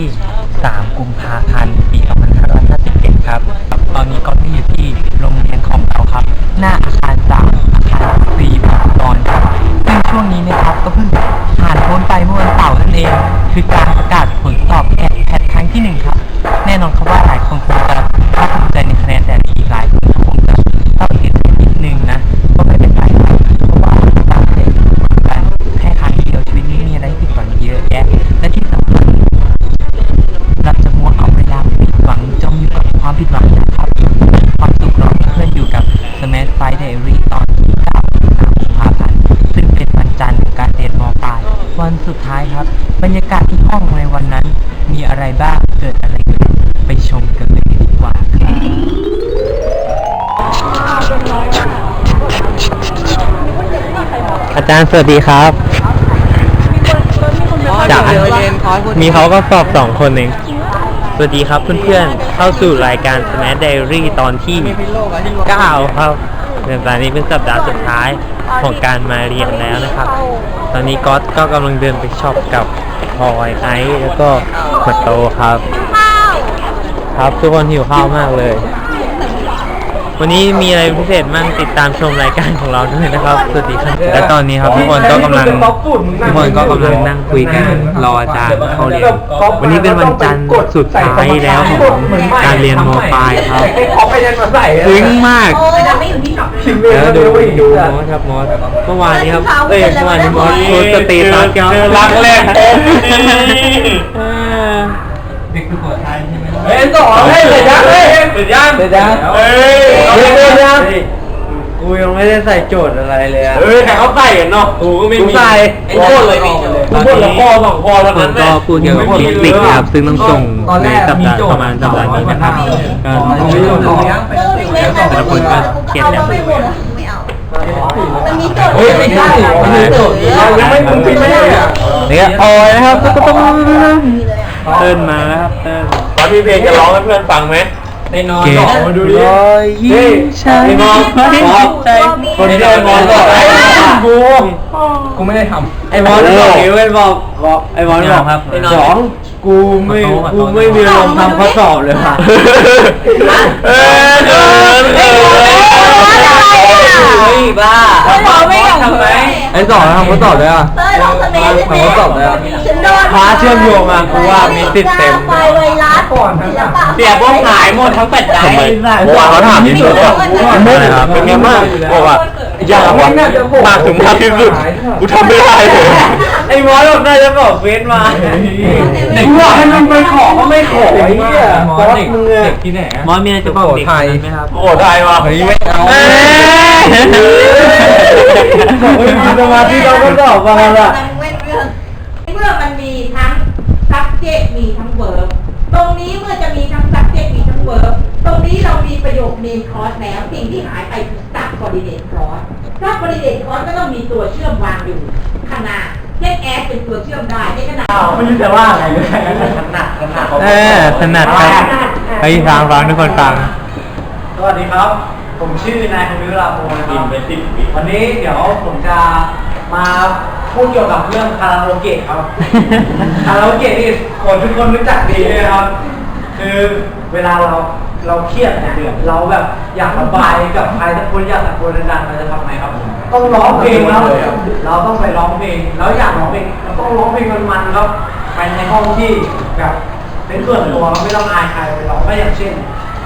ที่ 3 กุมภาพันธ์ ปี 2551ครับ ตอนนี้ก็อยู่ที่โรงเรียนของเราครับ หน้าอาคาร3อาคาร4บตอนครับซึ่งช่วงนี้นะครับก็เพิ่งผ่านพ้นไปเมื่อวันเสาร์นั่นเอง คือการารย์สวัสดีครับ จ๋า มีเขาก็สอบสองคนเอง สวัสดีครับเพื่อนๆ เข้าสู่รายการ Smash Diary ตอนที่ 9 ครับเดือนตอนนี้เป็นสัปดาห์สุดท้ายของการมาเรียนแล้วนะครับ ตอนนี้ก๊อตก็กำลังเดินไปช็อปกับพลอยไอซ์แล้วก็มาโตครับ ครับทุกคนหิวข้าวมากเลย วันนี้มีอะไรพิเศษมั่งติดตามชมรายการของเราด้วยนะครับสวัสดีครับและตอนนี้ครับทุกคนก็กำลังทุกคนก็กำลังนั่งคุยกันรออาจารย์เข้าเรียนวันนี้เป็นวันจันทร์สุดท้ายแล้วของการเรียนมปลายครับเขาไปยันมาใส่ซึ้งมากโอ้ยเราไม่อยู่ที่ช็อปเลยแล้วดูดูมอสครับมอสเมื่อวานนี้ครับเอ้ยเมื่อวานนี้มอสโพสต์สเตตัสครับรักแรกเด็กสุโขทัยใช่ไหม เฮ้ยสองเฮ้ยเสร็จยังเฮ้ยเสร็จยังเสร็จยังเฮ้ยเฮ้ยเสร็จยังกูยังไม่ได้ใส่โจทย์อะไรเลยอะเฮ้ยแต่เขาใส่กันเนาะกูก็ไม่มีใส่ไอ้โคตรเลยมีกูพูดละคอสองคอแล้วคนั้นนก็พูดเกี่ยวกับฟิสิกส์นะครับซึ่งต้องส่งในสัปดาห์ประมาณสัปดาห์นี้นะครับก็แต่ละคนก็เขียนแบบไม่หมดไม่เอามันมีโจทย์เฮ้ยไม่ใช่มันมีโจทย์เรายังไม่มึงพิมพ์ไม่ได้อะนี่ออยนะครับก็ต้องเติ้นมาแล้วครับเติ้น ตอนพี่เพลงจะร้องให้เพื่อนฟังไหมในนอนเกบตอกมาดูดิรอยยิ้มฉันไอ้มองไม่มองใจคนที่ได้มองบอกไอ้กูกูไม่ได้ทำไอ้มอสบอกไอ้บอกบอกไอ้มอสบอกครับสองกูไม่กูไม่มีลมทำข้อสอบเลยค่ะเออเออเออเฮ้ยบ้าเราไม่อยากทำไมไอ้สองทำข้อสอบเลยอะ เต้ยลองสเนสทำข้อสอบเลยอะฉันโดนพาเชื่อมโยงมากูว่ามีสิทธิ์เต็ม ไฟไวรัสศิลปะ เสียพวกหายหมดทั้งแปดใจทำไมเมื่อวานเขาถามนิดนึงว่าเป็นไงบ้างบอกว่ายากว่ะมากถึงมากที่สุดกูทำไม่ได้เลยไอ้มอสบอกน่าจะบอกเฟซมาเด็กว่าให้มันไปขอก็ไม่ขอไอ้เหี้ยมอสเด็กเด็กที่ไหนมอสมีอะไรจะบอกเด็กคนนั้นไหมครับโอ้ได้ว่ะเฮ้ยไม่เอาเอ้ยมีสมาธิเราก็ตอบมาละ เว้นเรื่องเมื่อมันมีทั้ง subject มีทั้ง verb ตรงนี้เมื่อจะมีทั้ง subject มีทั้ง verb ตรงนี้เรามีประโยค main clause แล้วสิ่งที่หายไปคือ subordinate clause subordinate clause ก็ต้องมีตัวเชื่อมวางอยู่ข้างหน้าเช่น as เป็นตัวเชื่อมได้เช่นขนาดไม่รู้จะว่าอะไรเลยถนัดถนัดเออถนัดครับไอ้ฟังฟังทุกคนฟังสวัสดีครับ ผมชื่อนายคณิราโพนะครับวันนี้เดี๋ยวผมจะมาพูดเกี่ยวกับเรื่องคาราโอเกะครับ คาราโอเกะนี่คนทุกคนรู้จักดีเลยนะครับ คือเวลาเราเราเครียดเนี่ยเราแบบอยากระบายกับใครสักคนอยากตะโกนดังๆเราจะทำไงครับต้องร้องเพลงแล้วเราต้องไปร้องเพลงแล้วอยากร้องเพลงเราต้องร้องเพลงมันๆครับไปในห้องที่แบบเป็นส่วนตัวไม่ต้องอายใครไปร้องก็อย่างเช่น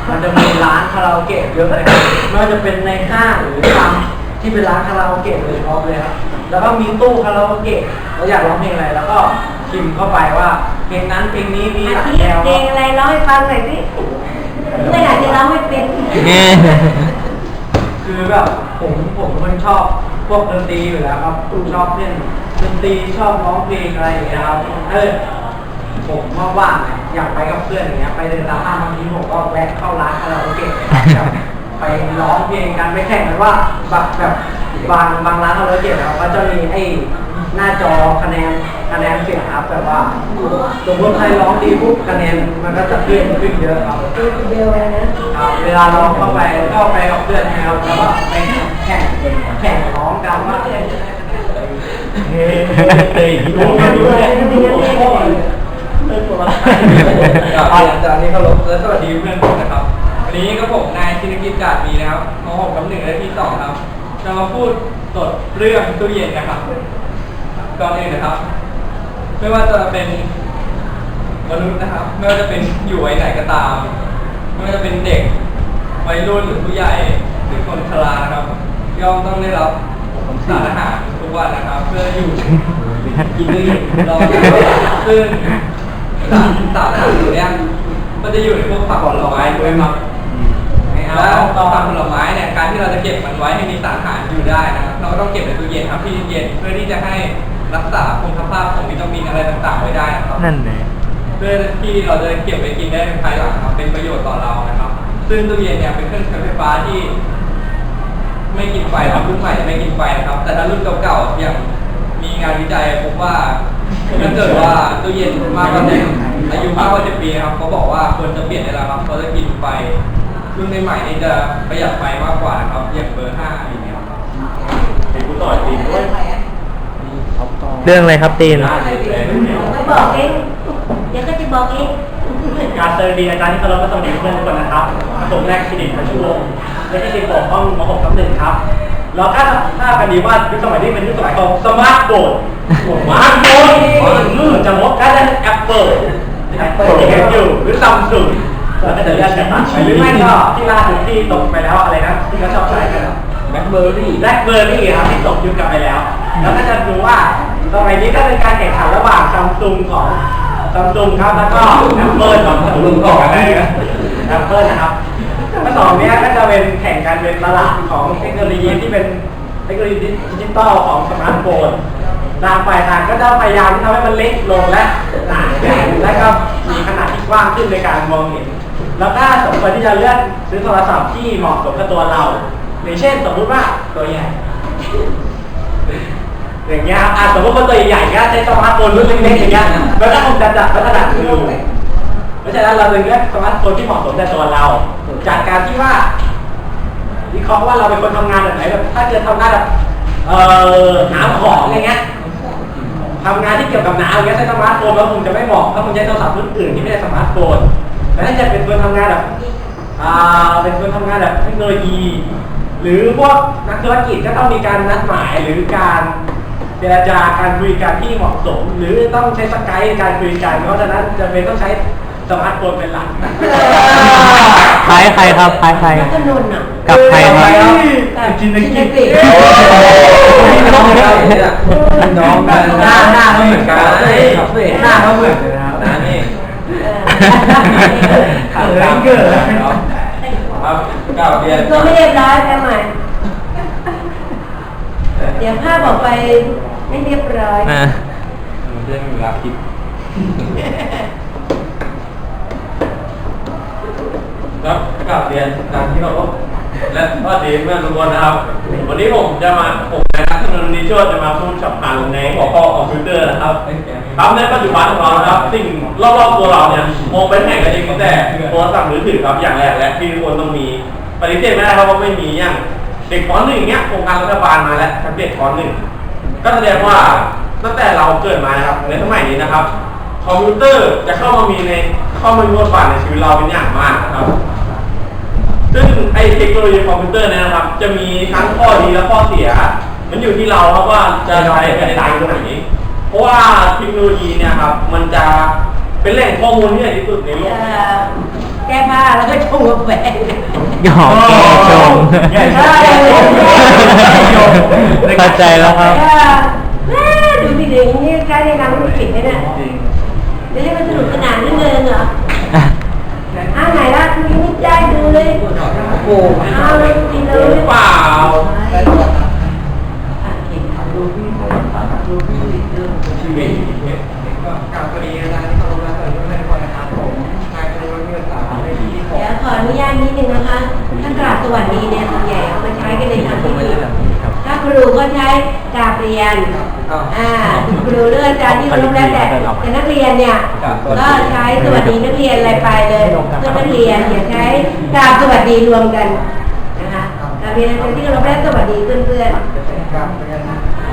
มันจะมีร้านคาราโอเกะเยอะเลยครับไม่ว่าจะเป็นในห้างหรือตามที่เป็นร้านคาราโอเกะเลยพร้อมเลยครับ แล้วก็มีตู้คาราโอเกะเราอยากร้องเพลงอะไรแล้วก็พิมพ์เข้าไปว่าเพลงนั้นเพลงนี้มีหลายแนวเพลงอะไรร้องให้ฟังหน่อยสิไม่อยากจะร้องไม่เป็นเนี่ยคือแบบผมผมเป็นคนชอบพวกดนตรีอยู่แล้วครับชอบเล่นดนตรีชอบร้องเพลงอะไรอย่างเงี้ยครับเออ ผมว่างๆเนี่ยอยากไปกับเพื่อนอย่างเงี้ยไปเดินตามห้างบางทีผมก็แวะเข้าร้านคาราโอเกะนะครับไปร้องเพลงกันไปแข่งกันว่าแบบแบบบางบางร้านคาราโอเกะเขาก็จะมีไอ้หน้าจอคะแนนคะแนนเสียงครับแบบว่าสมมติใครร้องดีปุ๊บคะแนนมันก็จะเพิ่มขึ้นเยอะครับเดียวเลยนะครับเวลาเราเข้าไปก็ไปกับเพื่อนนะครับแล้วก็ไปแข่งแข่งร้องกันว่าเพื่อนจะได้คะแนนอะไรเฮ้ยเฮ้ยดูแม่ดูแม่ดู พ่อเลยเออตัวละอาจารย์ที่เคารพและสวัสดีเพื่อนผมนะครับ วันนี้ก็ผมนายชินกิจจาดมีนะครับม .6 กับหนึ่งและที่สองครับ จะมาพูดสดเรื่องตู้เย็นนะครับ ก่อนอื่นนะครับ ไม่ว่าจะเป็นมนุษย์นะครับ ไม่ว่าจะเป็นอยู่วัยไหนก็ตาม ไม่ว่าจะเป็นเด็กวัยรุ่นหรือผู้ใหญ่หรือคนชรานะครับ ย่อมต้องได้รับสารอาหารทุกวันนะครับ เพื่ออยู่กินด้วยรอซึ่ง สารสารอาหารตัวเนี้ยมันจะอยู่ในพวกผักผลไม้ด้วยครับแล้วผักผลไม้เนี่ยการที่เราจะเก็บมันไว้ให้มีสารอาหารอยู่ได้นะครับเราก็ต้องเก็บในตู้เย็นครับที่เย็นๆเพื่อที่จะให้รักษาคุณภาพของวิตามินอะไรต่างๆไว้ได้นะครับนั่นเลยเพื่อที่เราจะเก็บไว้กินได้ในภายหลังครับเป็นประโยชน์ต่อเรานะครับ ซึ่งตู้เย็นเนี่ยเป็นเครื่องใช้ไฟฟ้าที่ ไม่กินไฟครับรุ่นใหม่จะไม่กินไฟนะครับ แต่ถ้ารุ่นเก่าๆอย่างมีงานวิจัยพบว่า ถ้าเกิดว่าตู้เย็นมากกว่าหนึ่งอายุมากกว่าสิบปีนะครับเขาบอกว่าควรจะเปลี่ยนได้แล้วครับเขาจะกินไฟรุ่นใหม่ๆนี่จะประหยัดไฟมากกว่านะครับอย่างเบอร์ห้าอย่างเงี้ยครับเป็นกูต่อยตีนด้วยเรื่องอะไรครับตีนไม่บอกเองเดี๋ยวก็จะบอกเองการเซอร์ดีอาจารย์ที่เคารพและสวัสดีเพื่อนทุกคนนะครับผมแรกคลินิกประชุมและที่สิบหกห้องมหกทับหนึ่งครับเราถ้าทราบกันดีว่ายุคสมัยนี้เป็นยุคสมัยของสมาร์ทโฟนส มาร์ทโฟนอืมจะมดก็จะแอปเปิลแอปเปิลที่เห็นอยู่หรือซัมซุงเราก็จะเลือกกันไปหรือไม่ก็ที่ล่าสุดที่ตกไปแล้วอะไรนะที่เขาชอบใช้กันแบล็คเบอร์รี่แบล็คเบอร์รี่ครับที่ตกยุคกลับไปแล้ว แล้วก็จะดูว่าสมัยนี้ก็เป็นการแข่งขันระหว่างซัมซุงของซัมซุงครับแล้วก็แอปเปิลของซัมซุงก่อนนะแอปเปิลนะครับทั้งสองเนี้ยก็จะเป็นแข่งกันเป็นตลาดของเทคโนโลยีที่เป็นเทคโนโลยีดิจิตอลของสมาร์ทโฟน ต่างฝ่ายต่างก็จะพยายามที่ทำให้มันเล็กลงและหนาขึ้นและก็มีขนาดที่กว้างขึ้นในการมองเห็น แล้วก็สมควรที่จะเลือกซื้อโทรศัพท์ที่เหมาะสมกับตัวเราอย่างเช่นสมมุติว่าตัวใหญ่อย่างเงี้ยอะสมมติคนตัวใหญ่เงี้ยใช้สมาร์ทโฟนรุ่นเล็กๆอย่างเงี้ยมันก็คงจะจัดลักษณะคือเพราะฉะนั้นเราเลยเลือกสมาร์ทโฟนที่เหมาะสมกับตัวเรา จากการที่ว่าวิเคราะห์ว่าเราเป็นคนทำงานแบบไหนแบบถ้าเกิดทำงานแบบเอ่อหาของอะไรเงี้ย ทำงานที่เกี่ยวกับหนาวอย่างเงี้ยใช้สมาร์ทโฟนแล้วคงจะไม่เหมาะถ้าคงใช้โทรศัพท์รุ่นอื่นที่ไม่ได้สมาร์ทโฟนแต่ถ้าจะเป็นคนทำงานแบบอ่าเป็นคนทำงานแบบเทคโนโลยี หรือพวกนักธุรกิจก็ต้องมีการนัดหมายหรือการเจรจาการคุยกันที่เหมาะสม หรือต้องใช้สกายในการคุยกันเพราะฉะนั้นจะเป็นต้องใช้สมาร์ทโฟนเป็นหลักคล้ายใครครับคล้ายใครแล้วก็นนท์อะกับใครครับจินตกินกิได้จ น้องกันน้องกันหน้าหน้าเขาเหมือนกันหน้าเขาเหมือนกันนะครับนะนี่เออเกิดครับกล่าวเรียนตัวไม่เรียบร้อยแค่ใหม่เดี๋ยวภาพออกไปไม่เรียบร้อยอ่าเรื่องเวลาคิดครับกล่าเรียนตามที่เรา และก็ดีเมื่อทุกคนนะครับ วันนี้ผมจะมาผมนายนักธนนิโชตจะมาพูดสัมพันในหัวข้อคอมพิวเตอร์นะครับครับในปัจจุบันของเรานะครับสิ่งรอบๆตัวเราเนี่ยมองเป็นแห่งกันเองตั้งแต่โทรศัพท์มือถือครับอย่างแรกและที่ทุกคนต้องมีปฏิเสธไม่ได้ครับว่าไม่มีอย่างเด็กปหนึ่งเนี้ยโครงการรัฐบาลมาแล้วแท็บเล็ตปหนึ่งก็แสดงว่าตั้งแต่เราเกิดมาครับในสมัยนี้นะครับ คอมพิวเตอร์จะเข้ามามีในเข้ามามีบทบาทในชีวิตเราเป็นอย่างมากนะครับ ซึ่งไอเทคโนโลยีคอมพิวเตอร์เนี่ยนะครับ จะมีทั้งข้อดีและข้อเสีย มันอยู่ที่เราครับว่าจะใช้ในทางตรงไหนเพราะว่าเทคโนโลยีเนี่ยครับ มันจะเป็นแหล่งข้อมูลที่ใหญ่ที่สุดในโลกเอ่อแก้ผ้าแล้วก็ชงกาแฟหยอกแก้ชงใช่ใช่เข้าใจแล้วครับเออแม่ดูสิเด็กนี่ใช้ในการธุรกิจเนี่ยนะเดี๋ยวให้มันสนุกสนานนิดนึงเหรออ้าวไหนล่ะคุณยังไม่ ได้ดูเลยโอ้ห้าวเลยจริงเลยเปล่าชีวิตก็กลับพอดีอาจารย์ที่เคารพและสวัสดีทุกท่านนะครับผมนายกรุณาเงินสาในที่เดี๋ยวขออนุญาตนิดนึงนะคะ ถ้ากราบสวัสดีเนี่ยส่วนใหญ่เอามาใช้กันในทางที่ดี ครูก็ใช้กราบเรียนอ่าคุณครูเลือกอาจารย์ที่เคารพแล้วแต่แต่นักเรียนเนี่ยก็ใช้สวัสดีนักเรียนอะไรไปเลยเพื่อนักเรียนอย่าใช้กราบสวัสดีรวมกันนะคะกราบเรียนอาจารย์ที่เคารพและสวัสดีเพื่อนๆกลับเรียน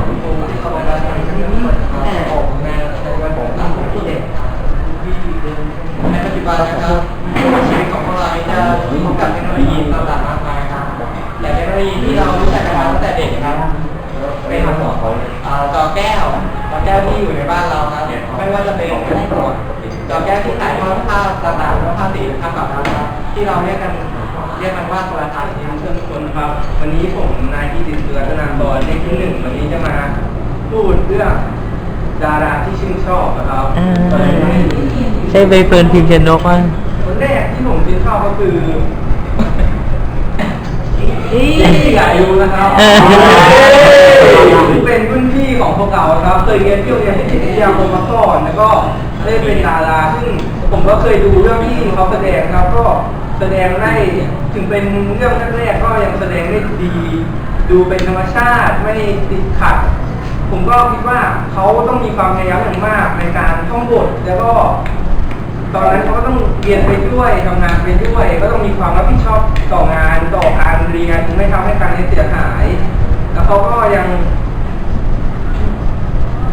คุณครูที่เคารพและสวัสดีเออผมงานในวันของที่เด็กในปัจจุบันนะครับชีวิตของพวกเราจะพบกับเทคโนโลยีต่างๆมากมายครับแต่เทคโนโลยีที่เรา เด็กครับเป็นเอ่อจอแก้วจอแก้วที่อยู่ในบ้านเราครับไม่ว่าจะเป็นจอแก้วที่ถ่ายทอดภาพต่างๆหรือว่าภาพสีหรือภาพแบบนั้นครับที่เราเรียกกันเรียกกันว่าโทรทัศน์เชิญทุกคนครับ วันนี้ผมนายที่ติดเชื้อธนากรเลขที่หนึ่งวันนี้จะมาพูดเรื่องดาราที่ชื่นชอบนะครับอ่าใช่ใบเฟิร์นพิมพ์ชนกว่าคนแรกที่ผมชื่นชอบก็คือ นี่พี่อายุนะครับเออเป็นรุ่นพี่ของพวกเราครับ เคยเรียนที่โรงเรียนที่จิตวิทยาคมมาก่อน แล้วก็ได้เป็นดาราซึ่งผมก็เคยดูเรื่องที่เขาแสดงครับก็แสดงได้ถึงเป็นเรื่องแรกๆก็ยังแสดงได้ดี ดูเป็นธรรมชาติไม่ติดขัด ผมก็คิดว่าเขาต้องมีความพยายามอย่างมากในการท่องบทแล้วก็ ตอนนั้นเขาก็ต้องเรียนไปด้วยทำงานไปด้วย ก็ต้องมีความรับผิดชอบต่องานต่อการเรียนไม่ทำให้การเรียนเสียหาย แล้วเขาก็ยัง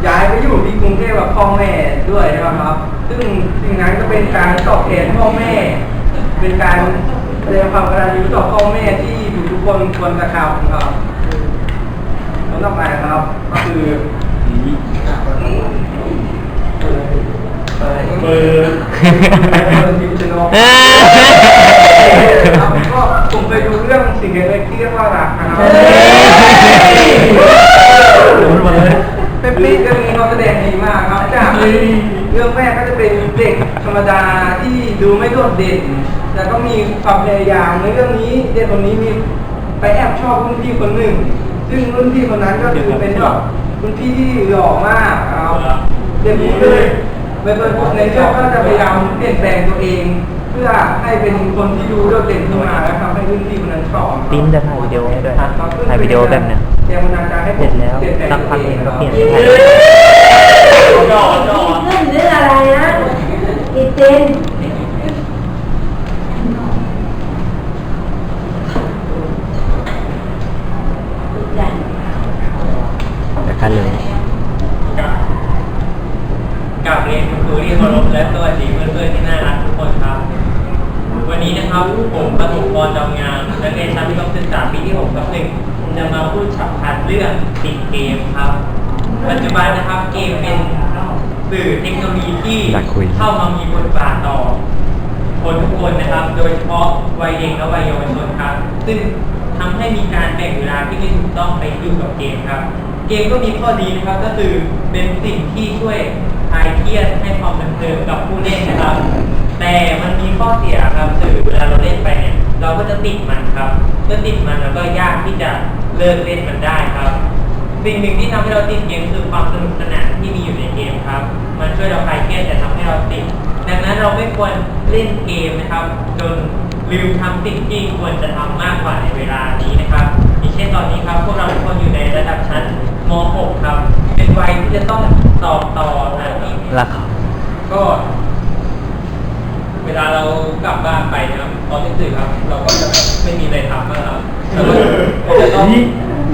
ย้ายไปอยู่ที่กรุงเทพกับพ่อแม่ด้วยนะครับ ซึ่งสิ่งนั้นก็เป็นการตอบแทนพ่อแม่ เป็นการแสดงความกตัญญูต่อพ่อแม่ที่ทุกคนควรกระทำครับแล้วต่อไปครับ ก็คือ เบอร์เบอร์ทิมชนกครับก็ผมไปดูเรื่องสิ่งเล็กๆที่เรียกว่ารักนะครับเป็นปีเรื่องนี้เขาแสดงดีมากครับจากเรื่องแรกก็จะเป็นเด็กธรรมดาที่ดูไม่โดดเด่น แต่ก็มีความพยายามในเรื่องนี้เด็กคนนี้มีไปแอบชอบรุ่นพี่คนหนึ่ง ซึ่งรุ่นพี่คนนั้นก็คือเป็นแบบรุ่นพี่ที่หล่อมากครับเด็กนี้เลย เป็นคนในเรื่องก็จะพยายามเปลี่ยนแปลงตัวเอง เพื่อให้เป็นคนที่ดูโดดเด่นขึ้นมาแล้วทำให้พื้นพี่คนนั้นชอบปิ้นจะถ่ายวิดีโอให้ด้วยถ่ายวิดีโอแบบเนี้ยแรงบันดาลใจให้เสร็จแล้วสักพักเองก็เปลี่ยนตัวเรื่องเรื่องอะไรนะกิตตินจ้ะ แต่กันเลย กับเรียนคุณครูที่ เคารพและสวัสดีเพื่อนๆที่น่ารักทุกคนครับ วันนี้นะครับผมประถมพรจำงามนักเรียนชั้นประถมศึกษาปีที่6กับหนึ่งจะมาพูดฉับพลันเรื่องติดเกมครับ ปัจจุบันนะครับเกมเป็นสื่อเทคโนโลยีที่อยากคุยเข้ามามีบทบาทต่อคนทุกคนนะครับ โดยเฉพาะวัยเด็กและวัยเยาวชนครับ ซึ่งทำให้มีการแบ่งเวลาที่ไม่ถูกต้องไปอยู่กับเกมครับ เกมก็มีข้อดีนะครับก็คือเป็นสิ่งที่ช่วย คลายเครียดให้ความบันเทิงกับผู้เล่นนะครับ แต่มันมีข้อเสียครับคือเวลาเราเล่นไปเนี่ยเราก็จะติดมันครับเมื่อติดมันแล้วก็ยากที่จะเลิกเล่นมันได้ครับสิ่งหนึ่งที่ทำให้เราติดเกมคือความสนุกสนานที่มีอยู่ในเกมครับ มันช่วยเราคลายเครียดแต่ทำให้เราติด ดังนั้นเราไม่ควรเล่นเกมนะครับ จนลืมทำสิ่งที่ควรจะทำมากกว่าในเวลานี้นะครับอย่างเช่นตอนนี้ครับพวกเราทุกคนอยู่ในระดับชั้นม .6 ครับ เป็นวัยที่จะต้องสอบต่อ รักเขาก็ เวลาเรากลับบ้านไปนะครับตอนที่ตื่นครับ เราก็จะไม่มีอะไรทำนะครับแล้วก็จะต้อง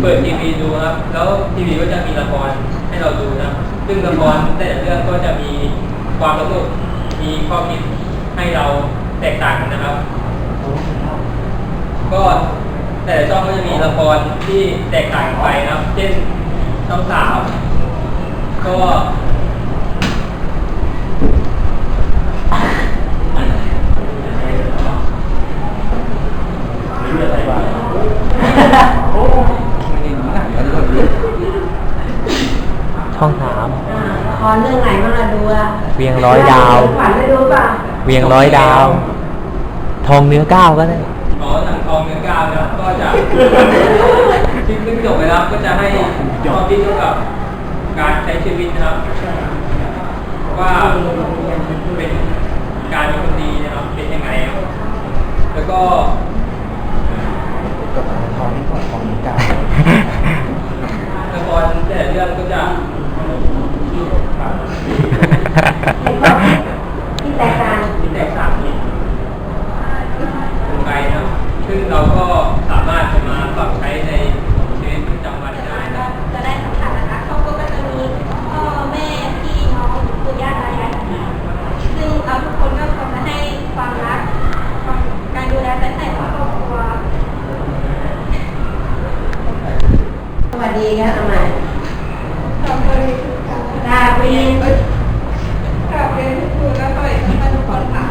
เปิดทีวีดูครับ แล้วทีวีก็จะมีละครให้เราดูนะซึ่งละครแต่ละเรื่องก็จะมีความสนุกมีข้อคิดให้เราแตกต่างกันนะครับ ก็แต่ละช่องก็จะมีละครที่แตกต่างกันไปนะครับ เช่นช่องสามก็ ช่องสามอ่าละครเรื่องไหนบ้างล่ะดูอะเวียงร้อยดาว ขวัญได้ดูป่ะเวียงร้อยดาว ทองเนื้อก้าวก็ได้ขอหนังทองเนื้อก้าวนะครับก็จะที่เพิ่งจบไปแล้วก็จะให้ข้อคิดเกี่ยวกับการใช้ชีวิตนะครับ ว่าเป็นการเป็นคนดีนะครับเป็นยังไงครับแล้วก็ละครแต่ละเรื่องก็จะที่แตกต่างที่แตกต่างกันไปนะครับซึ่งเราก็สามารถจะมาปรับใช้ในชีวิตประจำวันได้นะครับ จะได้สัมผัสนะคะเขาก็จะมี คะเอามาตาปรี กลับเรียนทุกคนและสวัสดีท่านทุกคนค่ะ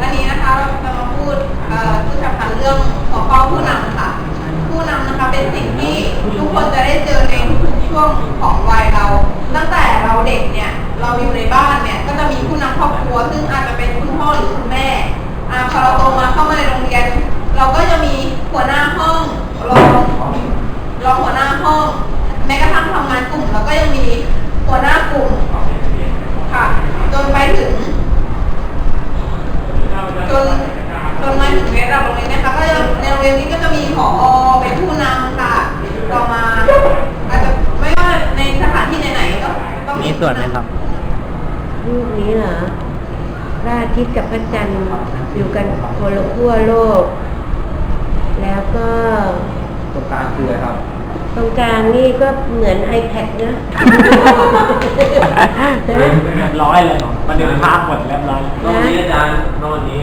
วันนี้นะคะเราจะมาพูดเอ่อพูดสัมพันธ์เรื่องหัวข้อผู้นำค่ะ ผู้นำนะคะเป็นสิ่งที่ทุกคนจะได้เจอในทุกๆช่วงของวัยเรา ตั้งแต่เราเด็กเนี่ย เราอยู่ในบ้านเนี่ย ก็จะมีผู้นำครอบครัว ซึ่งอาจจะเป็นคุณพ่อหรือคุณแม่อ่าพอเราโตมาเข้ามาในโรงเรียน เราก็จะมี หัวหน้าห้องรองรองหัวหน้าห้อง แม้กระทั่งทำงานกลุ่มเราก็ยังมีหัวหน้ากลุ่มค่ะจนไปถึงจนจนมาถึงระดับโรงเรียนนะคะก็จะในโรงเรียนนี้ก็จะมีผอเป็นผู้นำค่ะต่อมาอาจจะไม่ว่าในสถานที่ไหนๆก็ต้องมีส่วนไหมครับรูปนี้เหรอพระอาทิตย์กับพระจันทร์อยู่กันคนละขั้วโลก แล้วก็ตรงกลางคืออะไรครับ ตรงกลางนี่ก็เหมือน iPad นะ เรียบร้อยเลยมันเดินภาพหมดเรียบร้อยตรงนี้อาจารย์ตรงนี้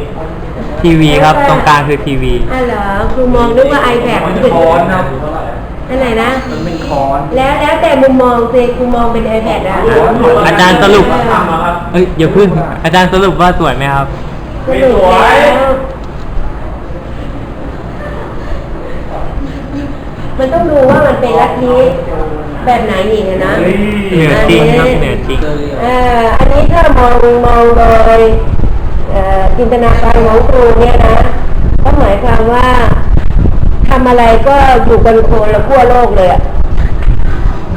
ทีวีครับตรงกลางคือทีวีอะเหรอครูมองนึกว่า iPad มันจะค้อนนะอันไหนนะ มันเป็นค้อนแล้วแล้วแต่มุมมองสิครูมองเป็น iPad อะอาจารย์สรุปเออทำมาครับ เอ้ยอย่าพึ่งอาจารย์สรุปว่าสวยไหมครับสรุปแล้ว มันต้องดูว่ามันเป็นลัทธิแบบไหนอีกอะนะเหนือจริงครับเหนือจริงเอ่ออันนี้ถ้ามองมองโดยเอ่อจินตนาการของครูเนี่ยนะก็หมายความว่าทำอะไรก็อยู่กันโคนละขั้วโลกเลยอะ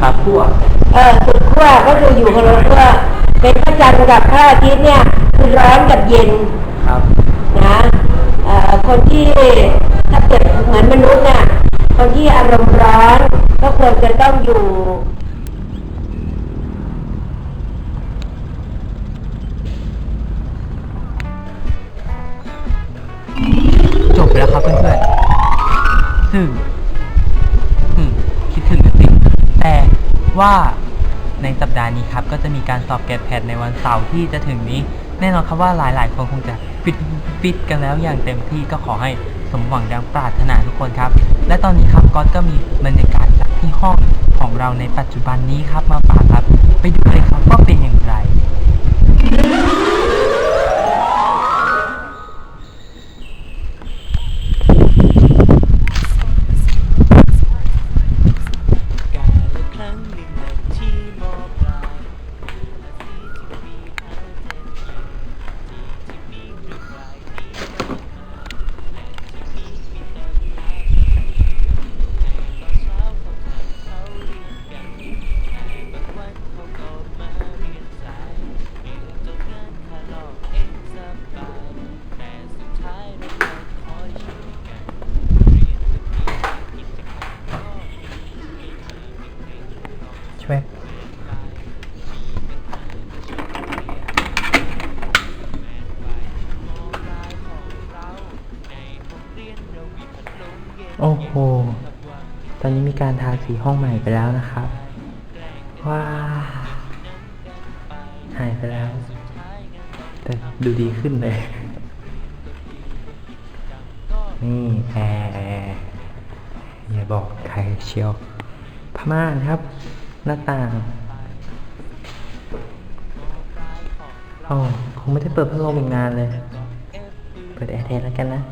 ครับพวกเออสุดขั้วก็คืออยู่คนละขั้วเป็นพระจันทร์กับพระอาทิตย์เนี่ยคือร้อนกับเย็นครับนะเอ่อคนที่ถ้าเกิดเหมือนมนุษย์น่ะ คนที่อารมณ์ร้อนก็ควรจะต้องอยู่จบไปแล้วครับเพื่อนๆซึ่งอืมคิดถึงจริงๆแต่ว่าในสัปดาห์นี้ครับ ก็จะมีการสอบแกดแพดในวันเสาร์ที่จะถึงนี้ แน่นอนครับว่าหลายๆ คนคงจะฟิตฟิตกันแล้วอย่างเต็มที่ก็ขอให้สมหวังดังปรารถนาทุกคนครับ และตอนนี้ครับก๊อตก็มีบรรยากาศจากที่ห้องของเราในปัจจุบันนี้ครับมาฝากครับ ไปดูเลยครับว่าเป็นอย่างไร การทาสีห้องใหม่ไปแล้วนะครับ ว้าหายไปแล้ว แต่ดูดีขึ้นเลย นี่แอร์อร์อย่าบอกใครเชียวพม่านครับ หน้าต่างอ๋อคงไม่ได้เปิดพัดลมอีกนานเลย เปิดแอร์แทนแล้วกันนะ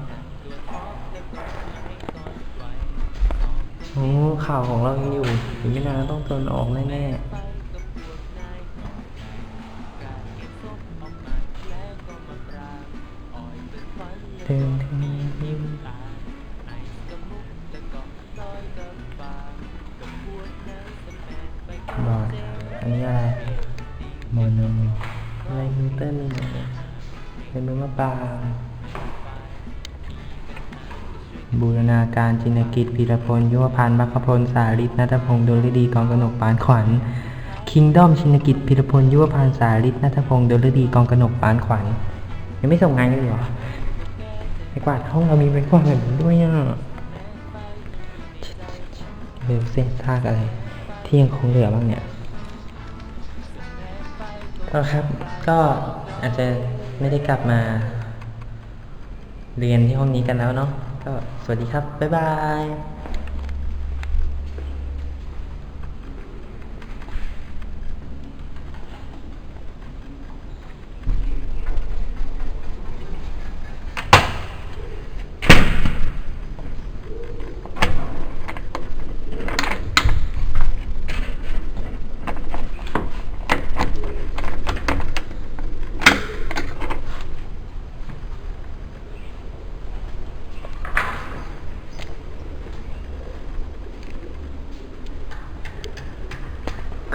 โอ้ข่าวของเรายังอยู่อีกไม่นานต้องโดนออกแน่ๆเดินทางยิ้มบอดอันนี้อะไรโมโนอะไรนิวตันเป็นมือมะปราง บูรณาการจินกิจพีรพลยุวพันธ์บัคคพลสาริตนัทพงศ์ดลฤดีกองกนกปานขวัญคิงด้อมชินกิจพีรพลยุวพันธ์สาริตนัทพงศ์ดลฤดีกองกนกปานขวัญยังไม่ส่งงานกันเหรอไอ้กวาดห้องเรามีไว้กวาดแบบนี้ด้วยอะเร็วเส้นทากอะไร ที่ยังคงเหลือบ้างเนี่ยก็ครับก็อาจจะไม่ได้กลับมา เรียนที่ห้องนี้กันแล้วเนาะ ก็สวัสดีครับ บ๊ายบาย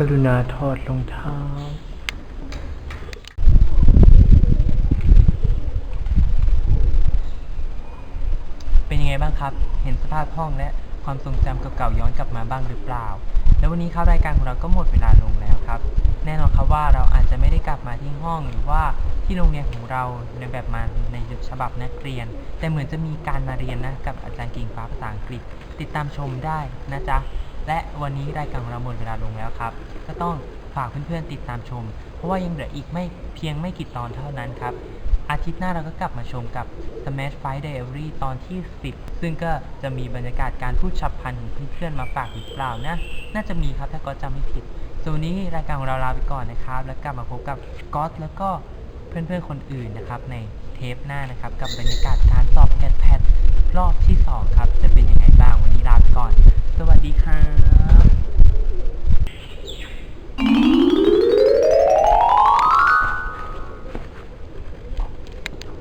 กรุณาถอดรองเท้า เป็นยังไงบ้างครับ เห็นสภาพห้องและความทรงจำเก่าๆย้อนกลับมาบ้างหรือเปล่า แล้ววันนี้ครับรายการของเราก็หมดเวลาลงแล้วครับ แน่นอนครับว่าเราอาจจะไม่ได้กลับมาที่ห้องหรือว่าที่โรงเรียนของเราในแบบมาในฉบับนักเรียน แต่เหมือนจะมีการมาเรียนนะกับอาจารย์กิ่งฟ้าภาษาอังกฤษ ติดตามชมได้นะจ๊ะ และวันนี้รายการของเราหมดเวลาลงแล้วครับ ก็ต้องฝากเพื่อนๆติดตามชม เพราะว่ายังเหลืออีกไม่เพียงไม่กี่ตอนเท่านั้นครับ อาทิตย์หน้าเราก็กลับมาชมกับ Smash Fight Diary ตอนที่ 10 ซึ่งก็จะมีบรรยากาศการพูดฉับพลันของเพื่อนๆมาฝากหรือเปล่านะ น่าจะมีครับถ้าก็จำไม่ผิดส่วนนนี้รายการของเราลาไปก่อนนะครับ แล้วกลับมาพบกับก๊อตแล้วก็เพื่อนๆคนอื่นนะครับในเทปหน้านะครับกับบรรยากาศการสอบแกดแพด รอบที่ 2 ครับ จะเป็นยังไงบ้างวันนี้ลาไปก่อน สวัสดีครับ